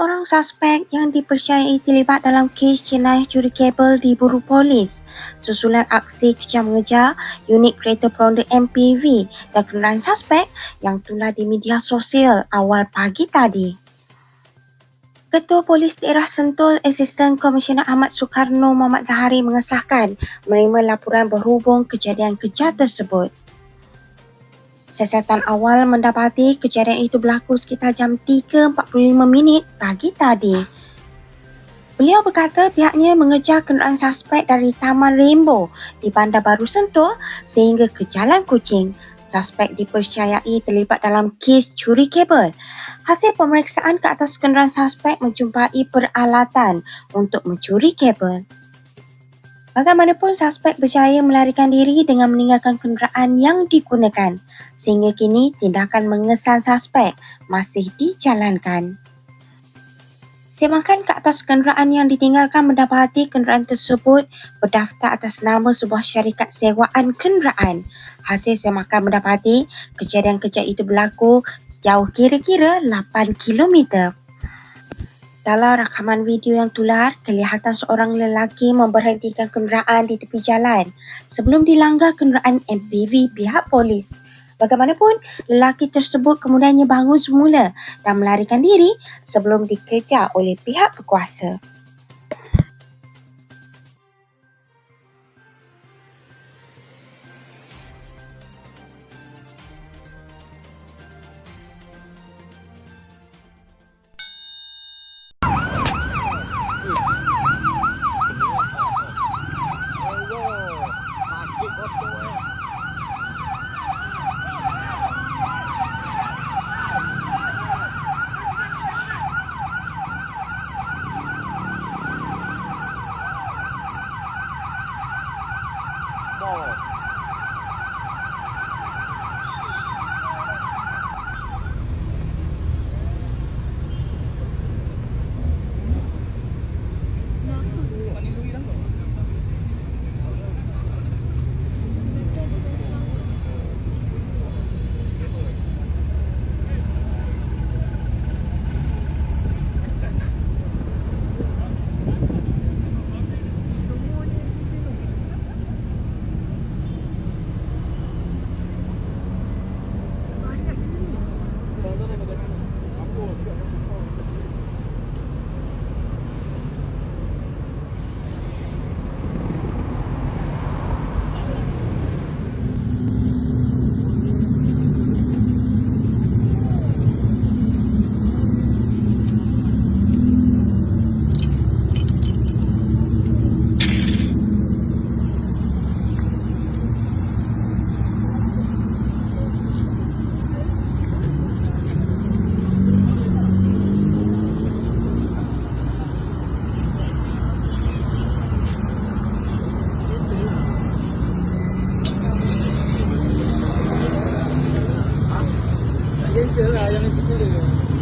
Seorang suspek yang dipercayai terlibat dalam kes jenayah curi kabel diburu polis susulan aksi kejar mengejar unit kereta peronda MPV dan kenderaan suspek yang tular di media sosial awal pagi tadi. Ketua Polis Daerah Sentul Asisten Komisioner Ahmad Soekarno Muhammad Zahari mengesahkan menerima laporan berhubung kejadian kejar tersebut. Siasatan awal mendapati kejadian itu berlaku sekitar jam 3.45 minit pagi tadi. Beliau berkata pihaknya mengejar kenderaan suspek dari Taman Rainbow di Bandar Baru Sentul sehingga ke Jalan Kucing. Suspek dipercayai terlibat dalam kes curi kabel. Hasil pemeriksaan ke atas kenderaan suspek menjumpai peralatan untuk mencuri kabel. Bagaimanapun suspek berjaya melarikan diri dengan meninggalkan kenderaan yang digunakan sehingga kini tindakan mengesan suspek masih dijalankan. Semakan ke atas kenderaan yang ditinggalkan mendapati kenderaan tersebut berdaftar atas nama sebuah syarikat sewaan kenderaan. Hasil semakan mendapati kejadian-kejadian itu berlaku sejauh kira-kira 8 kilometer. Dalam rakaman video yang tular, kelihatan seorang lelaki memberhentikan kenderaan di tepi jalan sebelum dilanggar kenderaan MPV pihak polis. Bagaimanapun, lelaki tersebut kemudiannya bangun semula dan melarikan diri sebelum dikejar oleh pihak berkuasa. 车来，让在去坐那个。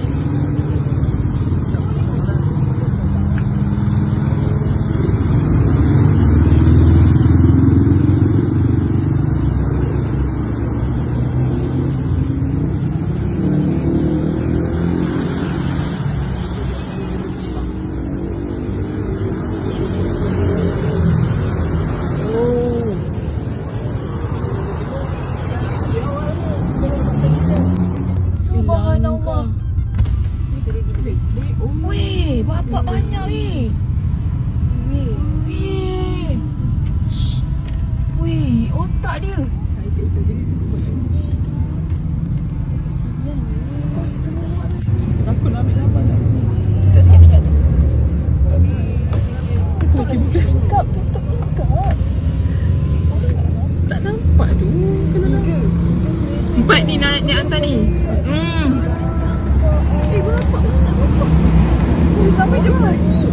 agak banyak ni. Wei. Wei, otak dia. Takut nak ambil tak? Kita sikit dekat tu. Tutup tingkap, tutup tingkap. Tak nampak tu. Kena nak. Empat ni nak ni antar ni. Hmm. Eh, bapak mana sokong? Stop what are you doing?